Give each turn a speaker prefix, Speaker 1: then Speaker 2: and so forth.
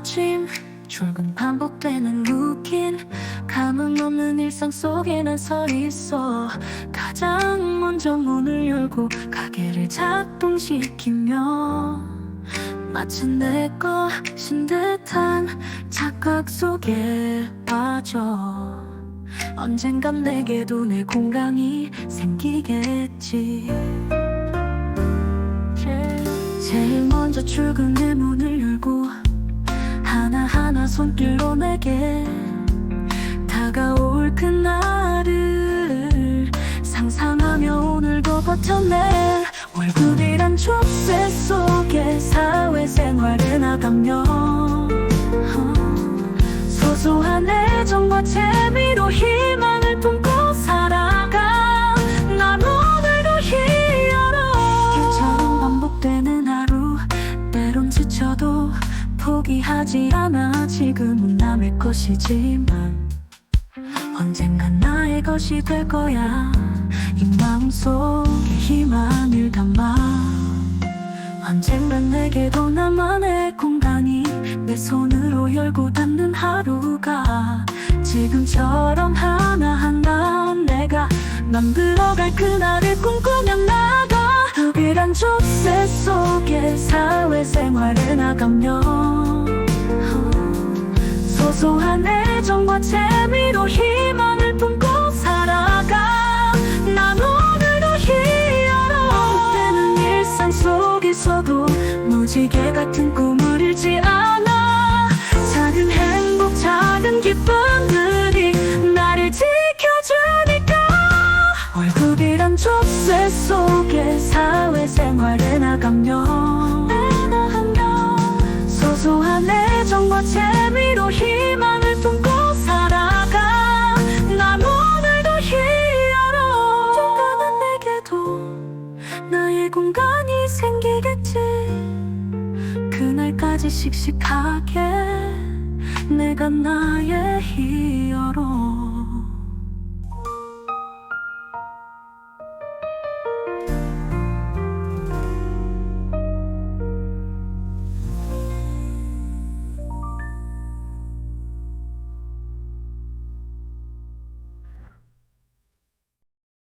Speaker 1: 아침 출근 반복되는 루틴 감흥 없는 일상 속에 난 서 있어. 가장 먼저 문을 열고 가게를 작동시키며 마치 내 것인 듯한 착각 속에 빠져. 언젠간 내게도 내 공간이 생기겠지. 제일 먼저 출근의 문을 열고 손길로 내게 다가올 그날을 상상하며 오늘도 버텨내. 월급이란 족쇄 속에 사회생활을 나가며 어, 소소한 애정과 재미로 희 포기하지 않아. 지금은 남의 것이지만 언젠간 나의 것이 될 거야. 이 마음속에 희망을 담아. 언젠간 내게도 나만의 공간이 내 손으로 열고 닫는 하루가 지금처럼 하나하나 내가 만들어갈 그날을 꿈꾸며 나가. 흡일한 족쇄 속에 사회생활을 나가며 소소한 애정과 재미로 희망을 품고 살아가. 난 오늘도 히어로 때는 일상 속에서도 무지개 같은 꿈을 잃지 않아. 작은 행복 작은 기쁨들이 나를 지켜주니까. 월급이란 족쇄 속에 사회생활에 나가며. 소소한 애정과 재미로 희 생기겠지? 그날까지 씩씩하게 내가 나의 히어로